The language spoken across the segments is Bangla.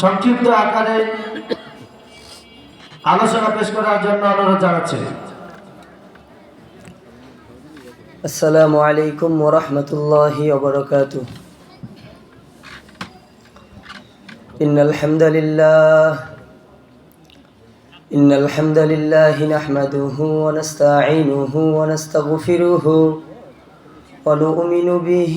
সংক্ষিপ্ত আকারে আলোচনা পেশ করার জন্য অনুরোধ জানাচ্ছি السلام عليكم ورحمة الله وبركاته إن الحمد لله إن الحمد لله نحمده ونستعينه ونستغفره ونؤمن به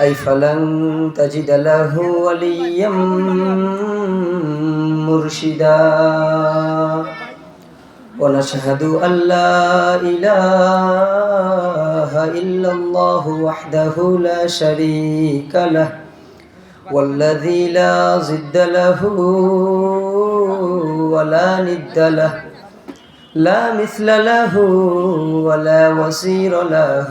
أي فلن تجد له وليا مرشدا ونشهد أن لا إله إلا الله وحده لا شريك له والذي لا ضد له ولا ند له لا مثل له ولا وصير له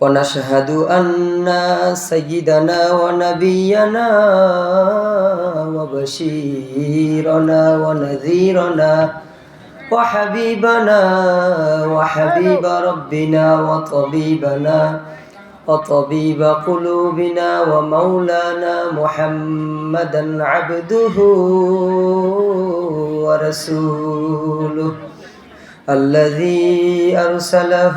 ونشهد أن سيدنا ونبينا وبشيرنا ونذيرنا وحبيبنا وحبيب ربنا وطبيبنا وطبيب قلوبنا ومولانا محمدا عبده ورسوله الذي أرسله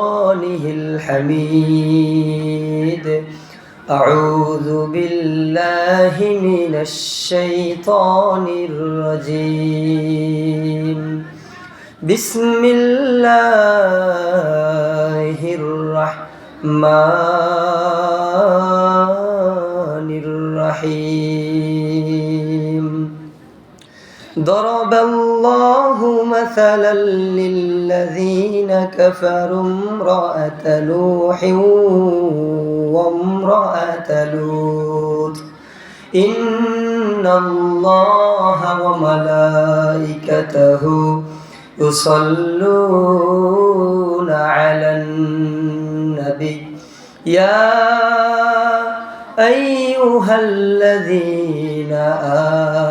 فرقانه الحميد. أعوذ بالله من الشيطان الرجيم. بسم الله الرحمن الرحيم. ضرب الله مثلا للذين كفروا امرأة نوح وامرأة لوط. إن الله وملائكته يصلون على النبي. يا أيها الذين آمنوا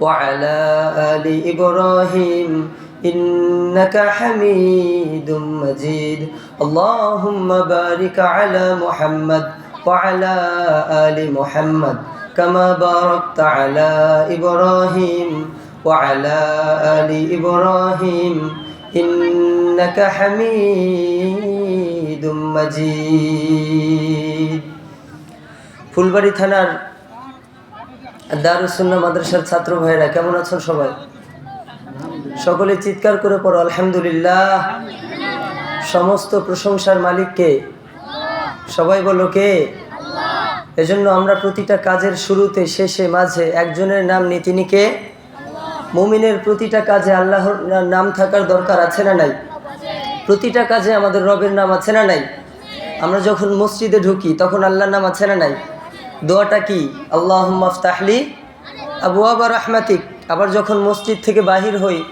وعلى آل إبراهيم إنك حميد مجيد اللهم بارك على محمد وعلى آل محمد كما باركت على إبراهيم وعلى آل إبراهيم إنك حميد مجيد ফুলবাড়ি থানার দারুসুন্না মাদ্রাসার ছাত্র ভাইরা কেমন আছেন সবাই? সকলে চিৎকার করে পড়ো, আলহামদুলিল্লাহ। সমস্ত প্রশংসার মালিককে সবাই বলো কে? এজন্য আমরা প্রতিটা কাজের শুরুতে, শেষে, মাঝে একজনের নাম নিই, তিনি কে? মুমিনের প্রতিটা কাজে আল্লাহর নাম থাকার দরকার আছে না নাই? প্রতিটা কাজে আমাদের রবের নাম আছে না নাই? আমরা যখন মসজিদে ঢুকি, তখন আল্লাহর নাম আছে না নাই? দোয়াটা কি? আল্লাহ মাফতাহলি আবু আবার রহমাতিক। আবার যখন মসজিদ থেকে বাহির হই,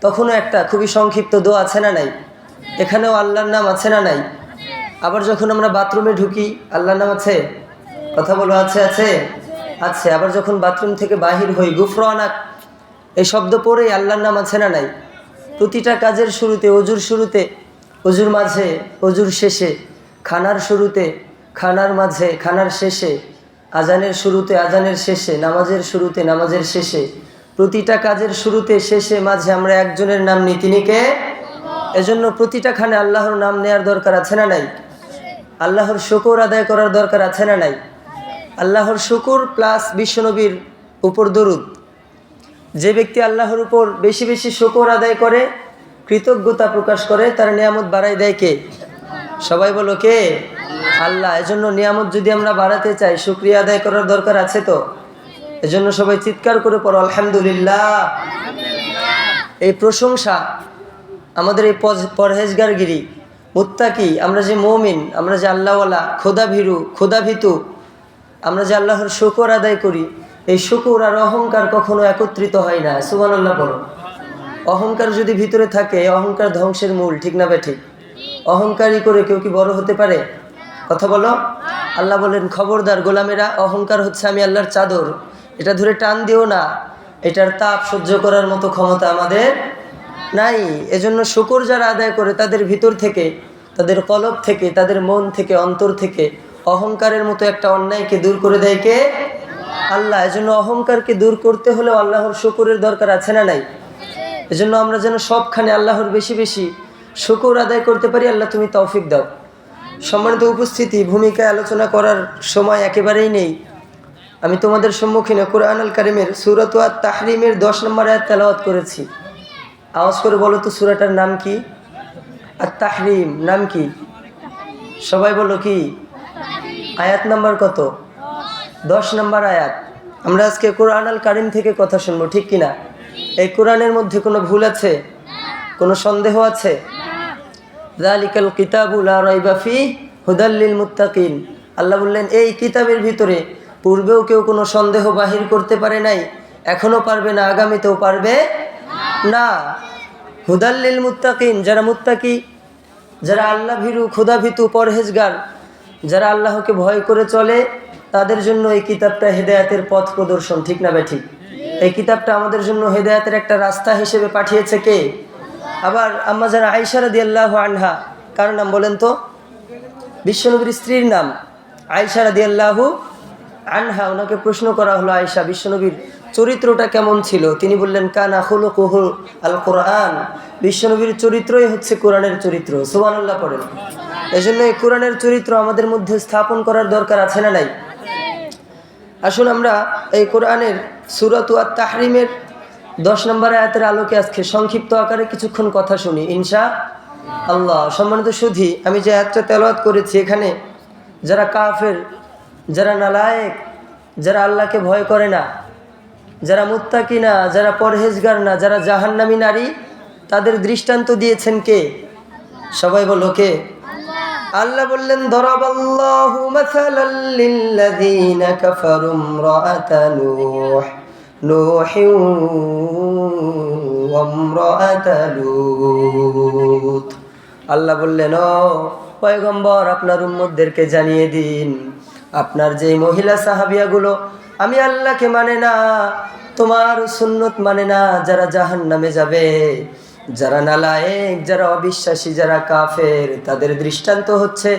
তখনও একটা খুবই সংক্ষিপ্ত দোয়া আছে না নাই? এখানেও আল্লাহর নাম আছে না নাই? আবার যখন আমরা বাথরুমে ঢুকি, আল্লাহর নাম আছে? কথা বলো, আছে আছে? আছে। আবার যখন বাথরুম থেকে বাহির হই, গুফরানাক, এই শব্দ পড়েই আল্লাহর নাম আছে না নাই? প্রতিটা কাজের শুরুতে, অজুর শুরুতে, অজুর মাঝে, অজুর শেষে, খানার শুরুতে, খানার মাঝে, খানার শেষে আজানের শুরুতে, আজানের শেষে, নামাজের শুরুতে, নামাজের শেষে। প্রতিটা কাজের শুরুতে, শেষে, মাঝে আমরা একজনের নাম নিই। তিনি কে? এজন্য প্রতিটা খানে আল্লাহর নাম নেয়ার দরকার আছে না নাই? আল্লাহর শুকর আদায় করার দরকার আছে না নাই? আল্লাহর শুকুর প্লাস বিশ্বনবীর উপর দরুদ। যে ব্যক্তি আল্লাহর উপর বেশি বেশি শুকর আদায় করে, কৃতজ্ঞতা প্রকাশ করে, তার নিয়ামত বাড়াই দেয় কে? সবাই বলো কে? আল্লাহ এজন্য নিয়ামত যদি আমরা বাড়াতে চাই শুক্রিয়া আদায় করার দরকার আছে তো? এজন্য সবাই চিৎকার করে পড়ো আলহামদুলিল্লাহ। এই প্রশংসা আমাদের এই পরহেজগারগিরি মুত্তাকি আমরা যে মৌমিন আমরা যে আল্লাহওয়ালা খোদা ভীরু খোদা ভীতু আমরা যে আল্লাহর শুকর আদায় করি এই শুকুর আর অহংকার কখনো একত্রিত হয় না। সুবান আল্লাহ বলো। অহংকার যদি ভিতরে থাকে অহংকার ধ্বংসের মূল ঠিক না বে ঠিক? অহংকারী করে কেউ কি বড় হতে পারে? কথা বলো। আল্লাহ বলেন, খবরদার গোলামেরা, অহংকার হচ্ছে আমি আল্লাহর চাদর। এটা ধরে টান দিও না। এটার তাপ সহ্য করার মতো ক্ষমতা আমাদের নাই। এজন্য শুকর যারা আদায় করে তাদের ভিতর থেকে, তাদের কলব থেকে, তাদের মন থেকে, অন্তর থেকে অহংকারের মতো একটা অন্যায়কে দূর করে দেয় কে? আল্লাহ। এজন্য অহংকারকে দূর করতে হলেও আল্লাহর শুকুরের দরকার আছে না নাই? এজন্য আমরা যেন সবখানে আল্লাহর বেশি বেশি শুকুর আদায় করতে পারি। আল্লাহ তুমি তৌফিক দাও। সম্মানিত উপস্থিতি, ভূমিকায় আলোচনা করার সময় একেবারেই নেই। আমি তোমাদের সম্মুখীনে কোরআন আল কারিমের সুরত তাহরিমের দশ নম্বর আয়াত তেলাওয়াত করেছি। আওয়াজ করে বলো তো সুরাটার নাম কি? আর তাহরিম নাম কি? সবাই বলো কি? আয়াত নাম্বার কত? দশ নম্বর আয়াত। আমরা আজকে কোরআন আল কারিম থেকে কথা শুনব, ঠিক কিনা? এই কোরআনের মধ্যে কোনো ভুল আছে? কোনো সন্দেহ আছে? জালিকাল কিতাবুল রাইবাফি হুদাল্লিল মুত্তাকিন। আল্লাহ বললেন, এই কিতাবের ভিতরে পূর্বেও কেউ কোনো সন্দেহ বাহির করতে পারে নাই, এখনও পারবে না, আগামীতেও পারবে না। হুদাল্লিল মুত্তাকিন, যারা মুত্তাকি, যারা আল্লাহ ভীরু ক্ষুদা ভীতু পরহেজগার, যারা আল্লাহকে ভয় করে চলে, তাদের জন্য এই কিতাবটা হেদায়াতের পথ প্রদর্শন, ঠিক না বে ঠিক? এই কিতাবটা আমাদের জন্য হেদায়াতের একটা রাস্তা হিসেবে পাঠিয়েছে কে? আবার আম্মা যারা আইসারা দিয়াল্লাহ আনহা, কার নাম বলেন তো? বিশ্বনবীর স্ত্রীর নাম আয়সা রাদিয়াল্লাহু আনহা। ওনাকে প্রশ্ন করা হলো আয়সা বিশ্বনবীর চরিত্রটা কেমন ছিল? তিনি বললেন, কানা হলো কুহুল আল কোরআন বিশ্বনবীর চরিত্রই হচ্ছে কোরআনের চরিত্র। সুবহানাল্লাহ পড়েন। এই জন্য এই কোরআনের চরিত্র আমাদের মধ্যে স্থাপন করার দরকার আছে না নাই? আসুন আমরা এই কোরআনের সুরত তাহরিমের দশ নম্বর আয়াতের আলোকে আজকে সংক্ষিপ্ত আকারে কিছুক্ষণ কথা শুনি, ইনশা আল্লাহ। সম্মানিত সুধি, আমি যে আয়াতটা তেলাওয়াত করেছি এখানে, যারা কাফের, যারা নালায়েক, যারা আল্লাহকে ভয় করে না, যারা মুত্তাকি না, যারা পরহেজগার না, যারা জাহান্নামী নারী, তাদের দৃষ্টান্ত দিয়েছেন কে? সবাই বলো কে? আল্লাহ বললেন নূহ। ওয়া ইমরাআতা লূত আল্লাহ বললেন, ও পয়গম্বর, আপনার উম্মতদেরকে জানিয়ে দিন, আপনার যে মহিলা সাহাবিয়াগুলো, আমি আল্লাহকে মানে না, তোমার সুন্নত মানে না, যারা জাহান নামে যাবে, যারা নালায়েক, যারা অবিশ্বাসী, যারা কাফের, তাদের দৃষ্টান্ত হচ্ছে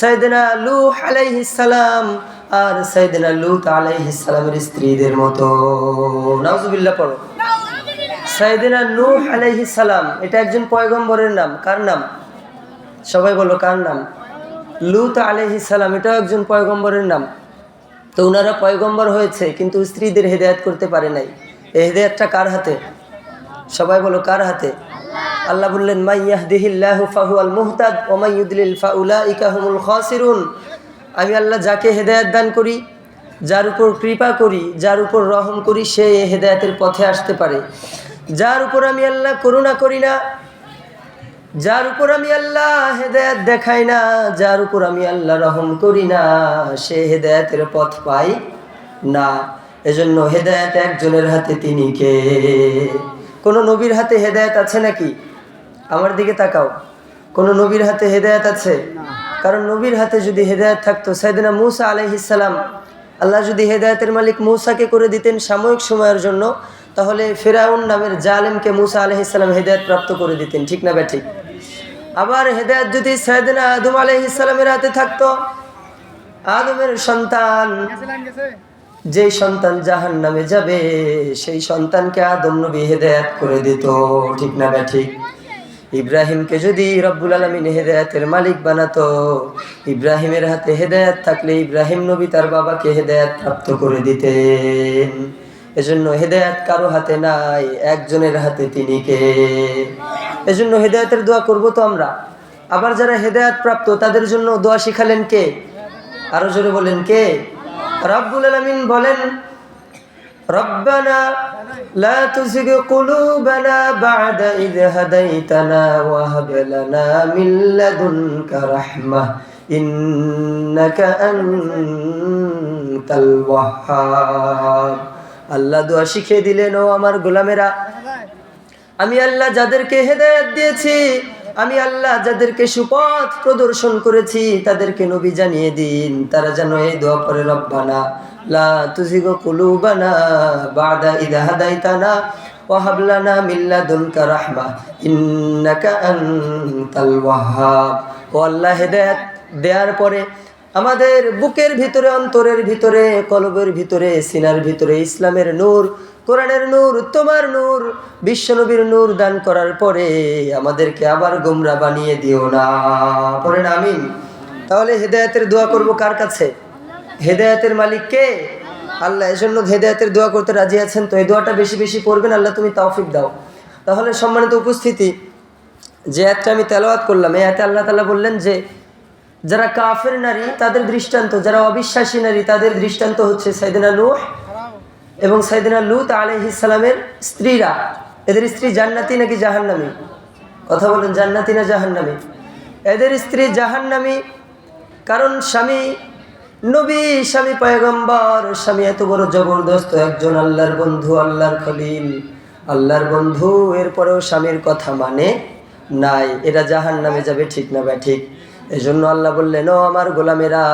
সৈয়দনা লূহ আলাইহিস সালাম আর সৈয়দনা লূত আলাইহিস সালামের স্ত্রীদের মতো। নাউজুবিল্লাহ পড়ো। সাইদিনা নূহ আলাইহিস সালাম, এটা একজন পয়গম্বরের নাম। কার নাম? সবাই বলো কার নাম? লুত আলাইহিস সালাম, এটাও একজন পয়গম্বরের নাম। তো ওনারা পয়গম্বর হয়েছে, কিন্তু স্ত্রীদের হেদায়াত করতে পারে নাই। এই হেদায়াতটা কার হাতে? সবাই বলো কার হাতে? আল্লাহ বললেন মাই ইয়াহদিহিল্লাহু ফাহুয়াল মুহতাদ ওয়া মাই ইউদলিল ফাউলাইকা হুমুল খাসিরুন। আমি আল্লাহ যাকে হেদায়াত দান করি, যার উপর কৃপা করি, যার উপর রহম করি, সে হেদায়াতের পথে আসতে পারে। যার উপর আমি আল্লাহ করুণা করি না, যার উপর আমি আল্লাহ হেদায়াত দেখাই না, যার উপর আমি আল্লাহ রহম করি না, সে হেদায়াতের পথ পাই না। এজন্য হেদায়াত একজনের হাতে তিনি কে? কোন নবীর হাতে হেদায়াত আছে নাকি? আমার দিকে তাকাও। কোন নবীর হাতে হেদায়াত আছে? কারণ নবীর হাতে যদি হেদায়ত থাকতো সাইদিনা মুসা আলহিসাল্লাম আল্লাহ যদি হেদায়তের মালিক মুসাকে করে দিতেন সাময়িক সময়ের জন্য, তাহলে ফেরাউন নামের জালেমকে মুসা আলহিসাল্লাম হেদায়ত প্রাপ্ত করে দিতেন, ঠিক না ঠিক আবার হেদায়ত যদি সাইদিনা আদম আলহিসাল্লামের হাতে থাকতো, আদমের সন্তান যেই সন্তান জাহান নামে যাবে, সেই সন্তানকে আদম নবী হেদায়াত করে দিত, ঠিক না ঠিক ইব্রাহিমকে যদি রব্বুল আলমিন হেদায়াতের মালিক বানাতো, ইব্রাহিমের হাতে হেদায়াত থাকলে ইব্রাহিম নবী তার বাবাকে হেদায়াত প্রাপ্ত করে দিতেন। এজন্য হেদায়াত কারও হাতে নাই, একজনের হাতে তিনি কে? এজন্য হেদায়াতের দোয়া করব তো আমরা। আবার যারা হেদায়াত প্রাপ্ত, তাদের জন্য দোয়া শিখালেন কে? আরও জোরে বলেন কে? রব্বুল আলমিন বলেন ربنا لا تزغ قلوبنا بعد إذ هديتنا وهب لنا من لدنك رحمة إنك أنت الوهاب আল্লাহ দোয়া শিখিয়ে দিলেন ও আমার গোলামেরা আমি আল্লাহ যাদেরকে হেদায়েত দিয়েছি আমি আল্লাহ যাদেরকে সুপথ প্রদর্শন করেছি তাদেরকে নবী জানিয়ে দিন তারা যেন এই দোয়া করে রব্বানা দেওয়ার পরে আমাদের বুকের ভিতরে, অন্তরের ভিতরে, কলবের ভিতরে, সিনার ভিতরে ইসলামের নূর, কোরআনের নূর, তোমার নূর, বিশ্বনবীর নূর দান করার পরে আমাদেরকে আবার গোমরা বানিয়ে দিও না। পড়েন আমিন। তাহলে হেদায়েতের দোয়া করব কার কাছে? হেদায়েতের মালিক কে? আল্লাহ, এজন্য হেদায়েতের দোয়া করতে রাজি আছেন তো, এই দোয়াটা বেশি বেশি পড়বেন, আল্লাহ তুমি তৌফিক দাও। তাহলে সম্মানিত উপস্থিতি, যে একটা আমি তেলাওয়াত করলাম, এই এতে আল্লাহ তালা বললেন যে, যারা কাফের নারী, তাদের দৃষ্টান্ত, যারা অবিশ্বাসী নারী, তাদের দৃষ্টান্ত হচ্ছে সাইদিনা নূহ এবং সাইদিনা লুত আলহিসালামের স্ত্রীরা। এদের স্ত্রী জান্নাতি নাকি জাহান্নামি? কথা বলেন, জান্নাতি না জাহান্নামি? এদের স্ত্রী জাহান্নামি, কারণ স্বামী নবী, স্বামী পয়গম্বর, স্বামী এত বড় জবরদস্ত একজন আল্লাহর বন্ধু, আল্লাহর খলিল। আল্লাহর বন্ধু, এরপরেও স্বামীর কথা মানে নাই। এরা জাহান নামে যাবে ঠিক না বা ঠিক? এই জন্য আল্লাহ বললেন, ও আমার গোলামেরা,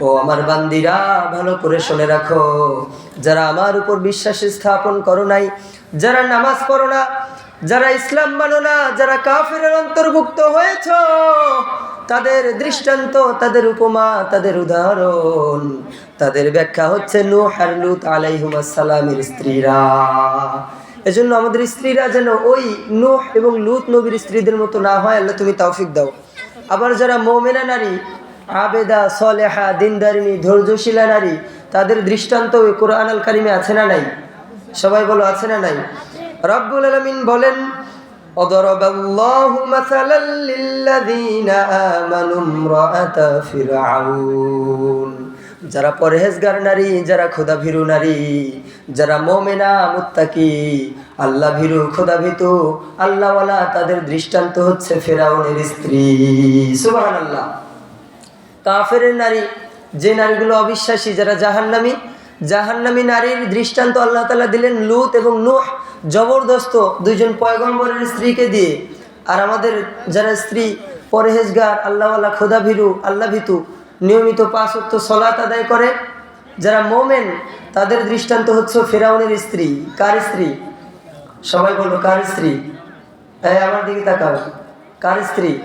ও আমার বান্দিরা, ভালো করে শুনে রাখো। যারা আমার উপর বিশ্বাস স্থাপন করো নাই, যারা নামাজ পড়ো না, যারা ইসলাম মানো না, যারা কাফের অন্তর্ভুক্ত হয়েছ তাদের দৃষ্টান্ত, তাদের উপমা, তাদের উদাহরণ। তাদের ব্যাখ্যা হচ্ছে নূহ আর লুত সালামের স্ত্রীরা। এজন্য আমাদের স্ত্রীরা যেন ওই নূহ এবং লুত নবীর স্ত্রীদের মতো না হয়, আল্লাহ তুমি তৌফিক দাও। আবার যারা মৌমেনা নারী, আবেদা, সলেহা, দিনদারিনী, ধৈর্যশীলা নারী, তাদের দৃষ্টান্ত ওই কোরআন আল কারিমে আছে না নাই? সবাই বলো, আছে না নাই? রব্বুল আলমিন বলেন وضرب الله مثلا للذين آمنوا امرأة فرعون যারা পরহেজগার নারী যারা খোদা ভীরু নারী যারা মোমেনা মুত্তাকি আল্লাহ ভীরু খোদা ভীতু আল্লাহওয়ালা তাদের দৃষ্টান্ত হচ্ছে ফেরাউনের স্ত্রী সুবাহ আল্লাহ কাফের নারী যে নারীগুলো অবিশ্বাসী যারা জাহান্নামী জাহান্নামী নারীর দৃষ্টান্ত আল্লাহ তালা দিলেন লুত এবং নুহ জবরদস্ত দুইজন পয়গম্বরের স্ত্রীকে দিয়ে, আর আমাদের যারা স্ত্রী, পরহেজগার, আল্লাহওয়ালা খোদা ভীরু আল্লাহ ভীতু নিয়মিত অক্ত সলাত আদায় করে, যারা মোমেন, তাদের দৃষ্টান্ত হচ্ছে ফেরাউনের স্ত্রী। কার স্ত্রী? সবাই বলো, কার স্ত্রী? হ্যাঁ আমার দিকে তাকাও। কার স্ত্রী?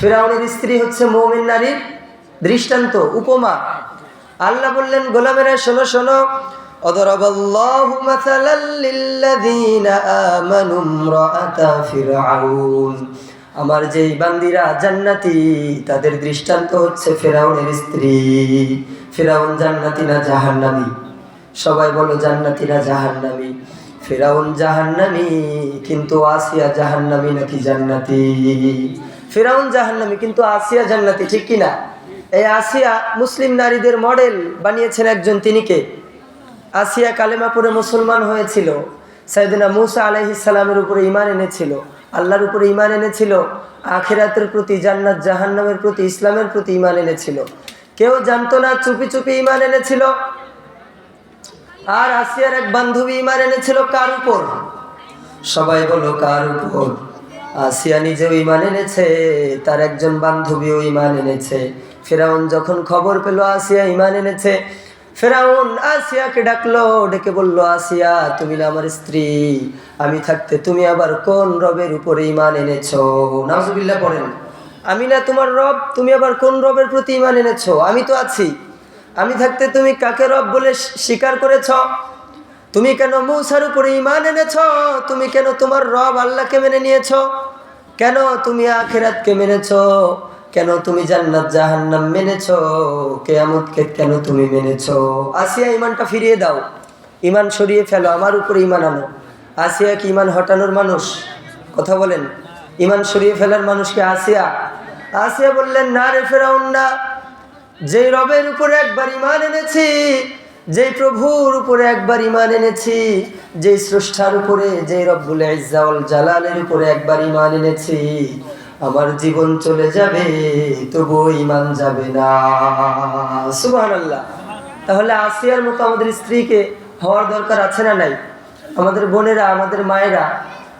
ফেরাউনের স্ত্রী হচ্ছে মোমেন নারীর দৃষ্টান্ত, উপমা। আল্লাহ বললেন, গোলামেরা, শোনো শোনো وضرب الله مثلا للذين آمنوا امرأة فرعون আমার যেই বান্দিরা জান্নাতি তাদের দৃষ্টান্ত হচ্ছে ফেরাউনের স্ত্রী ফেরাউন জান্নাতি না জাহান্নামী সবাই বলো জান্নাতি না জাহান্নামী ফেরাউন জাহান্নামী কিন্তু আসিয়া জাহান্নামী নাকি জান্নাতি ফেরাউন জাহান্নামী কিন্তু আসিয়া জান্নাতি ঠিক কিনা এই আসিয়া মুসলিম নারীদের মডেল বানিয়েছেন একজন তিনি কে আসিয়া কালেমা পরে মুসলমান হয়েছিল। সাইদিনা মুসা আলাইহিসালামের উপরে ইমান এনেছিল। আল্লাহর উপরে ইমান এনেছিল। আখেরাতের প্রতি, জান্নাত, জাহান্নামের প্রতি, ইসলামের প্রতি ইমান এনেছিল। কেউ জানতো না চুপি চুপি ইমান এনেছিল? আর আসিয়ার এক বান্ধবী ইমান এনেছিল কার উপর? সবাই বলো কার উপর? আসিয়া নিজেও ইমান এনেছে, তার একজন বান্ধবীও ইমান এনেছে। ফেরাউন যখন খবর পেল, আসিয়া ইমান এনেছে। ফেরাউন আসিয়াকে ডাকলো, ডেকে বলল, আসিয়া, তুমি না আমার স্ত্রী। আমি থাকতে তুমি আবার কোন রবের উপরে ইমান এনেছো? নাজুবিল্লাহ পড়েন, আমি না তোমার রব, তুমি আবার কোন রবের প্রতি ইমান এনেছো? আমি তো আছি। আমি থাকতে তুমি কাকে রব বলে স্বীকার করেছ? তুমি কেন মৌসার উপরে ইমান এনেছ? তুমি কেন তোমার রব আল্লাহকে মেনে নিয়েছ? কেন তুমি আখেরাতকে মেনেছ? কেন তুমি জান্নাত জাহান্নাম মেনেছ? কেয়ামতকে কেন তুমি মেনেছ? আসিয়া ইমানটা ফিরিয়ে দাও। ইমান সরিয়ে ফেলো, আমার উপরে ইমান আনো। আসিয়া কি ইমান হটানোর মানুষ? কথা বলেন। ইমান সরিয়ে ফেলার মানুষকে আসিয়া? আসিয়া বললেন, না রে ফেরাউন, না। যেই রবের উপরে একবার ইমান এনেছি, যেই প্রভুর উপরে একবার ইমান এনেছি, যেই স্রষ্টার উপরে, যেই রব্বুল ইজ্জাউল জালালের উপরে একবার ইমান এনেছি আমার জীবন চলে যাবে তবু ইমান যাবে না। সুবহানাল্লাহ। তাহলে আসিয়ার মতো আমাদের স্ত্রীকে হওয়ার দরকার আছে না নাই? আমাদের বোনেরা, আমাদের মায়েরা,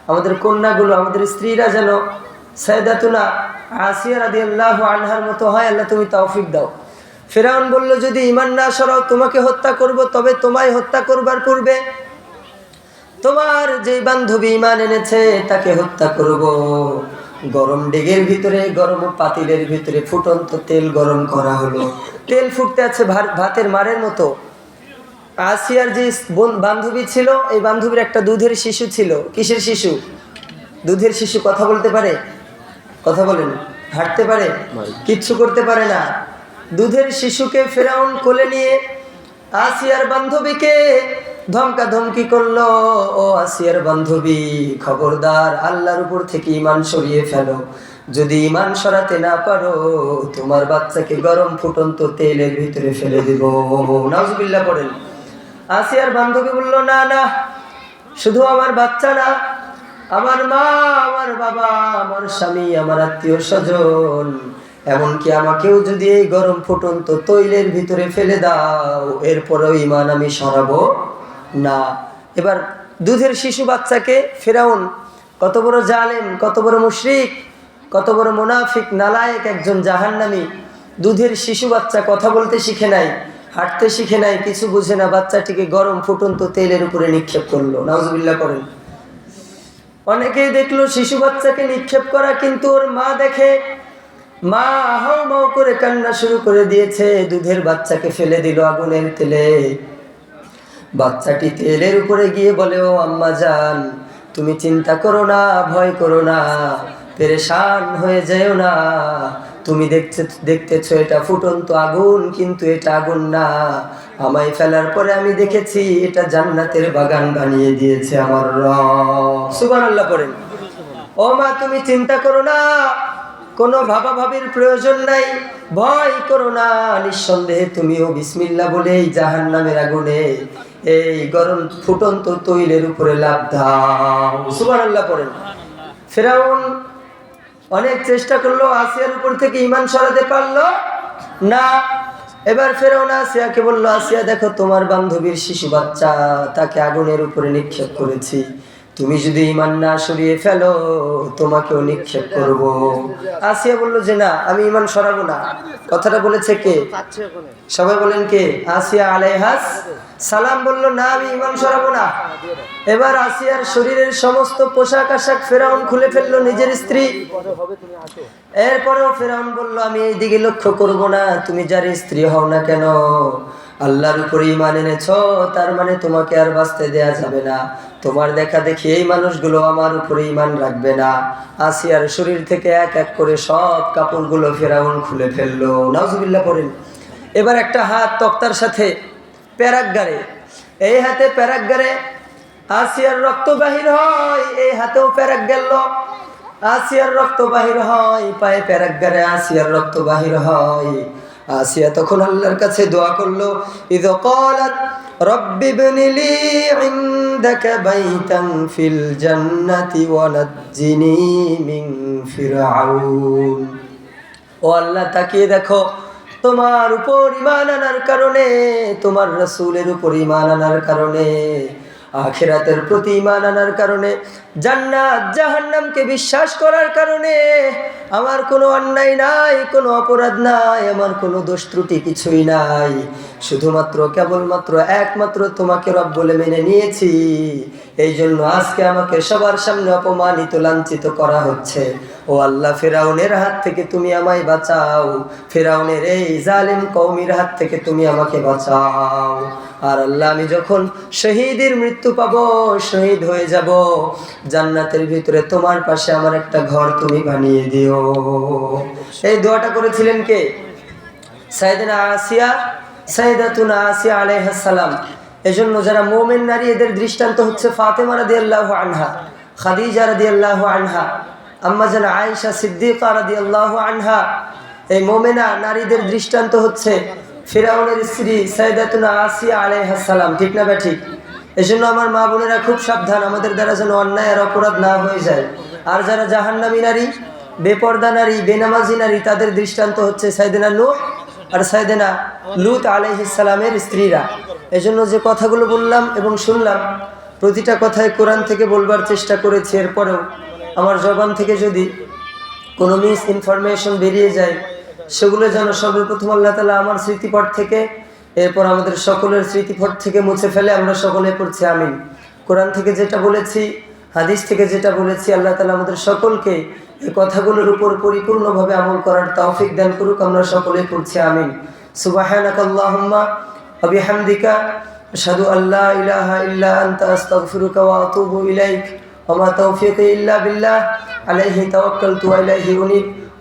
আমাদের কন্যাগুলো, আমাদের স্ত্রীরা যেন সৈদাতুনা আসিয়া রাদি আল্লাহ আনহার মতো হয়, আল্লাহ তুমি তৌফিক দাও। ফেরাউন বলল, যদি ইমান না সরাও, তোমাকে হত্যা করব, তবে তোমায় হত্যা করবার পূর্বে তোমার যে বান্ধবী ইমান এনেছে, তাকে হত্যা করব। গরম ডেগের ভিতরে গরম পাতিলের ভিতরে ফুটন্ত তেল গরম করা হলো। তেল ফুটতে আছে ভাত- ভাতের মারের মতো। আসিয়ার যে বোন- বান্ধবী ছিল এই বান্ধবীর একটা দুধের শিশু ছিল। কিসের শিশু? দুধের শিশু কথা বলতে পারে? কথা বলেন হাঁটতে পারে? কিচ্ছু করতে পারে না। দুধের শিশুকে ফেরাউন কোলে নিয়ে আসিয়ার বান্ধবীকে ধমকা ধমকি করল, ও আসিয়ার বান্ধবী, খবরদার, আল্লাহর উপর থেকে ইমান সরিয়ে ফেলো। যদি ইমান সরাতে না পারো, তোমার বাচ্চাকে গরম ফুটন্ত তেলের ভিতরে ফেলে দিব। নাজবিল্লা পড়েন। আসিয়ার বান্ধবী বলল, না না, শুধু আমার বাচ্চা না, আমার মা, আমার বাবা, আমার স্বামী, আমার আত্মীয় স্বজন, এমনকি আমাকেও যদি এই গরম ফুটন্ত তৈলের ভিতরে ফেলে দাও, এরপরেও ইমান আমি সরাবো না। এবার দুধের শিশু বাচ্চাকে ফেরাউন, কত বড় জালেম, কত বড় মুশরিক, কত বড় মুনাফিক, নালায়েক একজন জাহান্নামী। দুধের শিশু বাচ্চা কথা বলতে শিখে নাই, হাঁটতে শিখে নাই, কিছু বুঝে না। বাচ্চাটিকে গরম ফুটন্ত তেলের উপরে নিক্ষেপ করল। নাউজুবিল্লাহ করেন অনেকেই দেখল শিশু বাচ্চাকে নিক্ষেপ করা, কিন্তু ওর মা দেখে মা হাউ মাউ করে কান্না শুরু করে দিয়েছে। দুধের বাচ্চাকে ফেলে দিল আগুনের তেলে। বাচ্চাটি তেলের উপরে গিয়ে বলে, ও আম্মা যান তুমি চিন্তা করো না, ভয় করো না, পেরেশান হয়ে যেও না। তুমি দেখতে দেখতেছো এটা ফুটন্ত আগুন, কিন্তু এটা আগুন না। আমায় ফেলার পরে আমি দেখেছি এটা জান্নাতের বাগান বানিয়ে দিয়েছে আমার সুবহানাল্লাহ পড়েন। ও মা, তুমি চিন্তা করো না, কোনো ভাবাভাবির প্রয়োজন নাই। ভয় করো না, নিঃসন্দেহে তুমিও বিসমিল্লা বলেই জাহান নামের আগুনে এই গরম ফুটন্ত তৈলের উপরে লাভ দাও। সুবহানাল্লাহ পড়েন। ফেরাউন অনেক চেষ্টা করল আসিয়ার উপর থেকে ইমান সরাতে পারল না। এবার ফেরাউন আসিয়াকে বলল, আসিয়া, দেখো তোমার বান্ধবীর শিশু বাচ্চা, তাকে আগুনের উপরে নিক্ষেপ করেছি। তুমি যদি ইমান না সরিয়ে ফেলো, তোমাকেও নিক্ষেপ করব। আসিয়া বলল যে, না, আমি ইমান সরাবো না। কথাটা বলেছে কে? সবাই বলেন কে? আসিয়া আলাইহাস সালাম বলল, না, আমি ইমান সরাবো না। এবার আসিয়ার শরীরের সমস্ত পোশাক আশাক ফেরাউন খুলে ফেলল নিজের স্ত্রী। এরপরেও ফেরাউন বলল, আমি এই দিকে লক্ষ্য করব না। তুমি যার স্ত্রী হও না কেন? আল্লাহর উপরে ইমান এনেছ, তার মানে তোমাকে আর বাঁচতে দেয়া যাবে না। তোমার দেখা দেখি এই মানুষগুলো আমার উপরে ইমান রাখবে না। আসিয়ার শরীর থেকে এক এক করে সব কাপড়গুলো ফেরাউন খুলে ফেলল। নাজুবিল্লাহ পড়েন। এবার একটা হাত তক্তার সাথে প্যারাকগারে এই হাতে প্যারাকগারে আসিয়ার রক্ত বাহির হয়, এই হাতেও প্যারাক গেল আসিয়ার রক্ত বাহির হয়, পায়ে প্যারাকগারে আসিয়ার রক্ত বাহির হয়। আসিয়া তখন আল্লাহর কাছে দোয়া করল, ইদ কলাত রব্বি বনিলি ইন্দাকা বাইতান ফিল জান্নাতি ওয়া নাজ্জিনি মিন ফিরআউন। ও আল্লাহ, তাকিয়ে দেখো, তোমার উপর ইমান আনার কারণে, তোমার রসুলের উপর ইমান আনার কারণে আখেরাতের প্রতি ইমান আনার কারণে, জান্নাত জাহান্নামকে বিশ্বাস করার কারণে আমার কোনো অন্যায় নাই, কোনো অপরাধ নাই, আমার কোনো দোষ ত্রুটি কিছুই নাই। শুধুমাত্র, কেবলমাত্র একমাত্র তোমাকে রব বলে মেনে নিয়েছি। এই জন্য আজকে আমাকে সবার সামনে অপমানিত, লাঞ্ছিত করা হচ্ছে। ও আল্লাহ, ফেরাউনের হাত থেকে তুমি আমায় বাঁচাও। ফেরাউনের এই জালিম কৌমির হাত থেকে তুমি আমাকে বাঁচাও। আর আল্লাহ, আমি যখন শহীদের মৃত্যু পাবো, শহীদ হয়ে যাব, জান্নাতের ভিতরে তোমার পাশে আমার একটা ঘর তুমি বানিয়ে দিও। এই দোয়াটা করেছিলেন কে? সাইদিনা আসিয়া সাইদাতুনা আসিয়া আলাইহাস সালাম। এজন্য যারা মোমেন নারী, এদের দৃষ্টান্ত হচ্ছে ফাতেমা রাদিয়াল্লাহু আনহা, খাদিজা রাদিয়াল্লাহু আনহা, আম্মা জান আয়েশা সিদ্দিকা রাদিয়াল্লাহু আনহা। এই মোমেনা নারীদের দৃষ্টান্ত হচ্ছে ফিরাউনের স্ত্রী সাইদাতুনা আসিয়া আলাইহাস সালাম, ঠিক না ঠিক? এজন্য আমার মা বোনেরা খুব সাবধান, আমাদের দ্বারা যেন অন্যায় আর অপরাধ না হয়ে যায়। আর যারা জাহান্নামী নারী, বেপর্দা নারী, বেনামাজি নারী, তাদের দৃষ্টান্ত হচ্ছে সাইদিনা নূহ আর সাইদেনা লুত আলাইহিসালামের স্ত্রীরা। এজন্য যে কথাগুলো বললাম এবং শুনলাম, প্রতিটা কথায় কোরআন থেকে বলবার চেষ্টা করেছি। এরপরেও আমার জবান থেকে যদি কোনো মিস ইনফরমেশন বেরিয়ে যায় সেগুলো যেন সর্বপ্রথম আল্লাহ তালা আমার স্মৃতিপট থেকে, এরপর আমাদের সকলের স্মৃতিপট থেকে মুছে ফেলে আমরা সকলে পড়ছি, আমিন। কোরআন থেকে যেটা বলেছি, হাদিস থেকে যেটা বলেছি, আল্লাহ তালা আমাদের সকলকে এই কথাগুলোর উপর পরিপূর্ণভাবে আমল করার তৌফিক দান করুক, আমরা সকলে পড়ছি, আমিন। সুবাহানাক আল্লাহুম্মা ওয়া বিহামদিকা, আশহাদু আল্লা ইলাহা ইল্লা আনতা, আস্তাগফিরুকা ইল্লা বিল্লাহ, আলাইহি তাওয়াক্কালতু ওয়া ইলাইহি উনীব।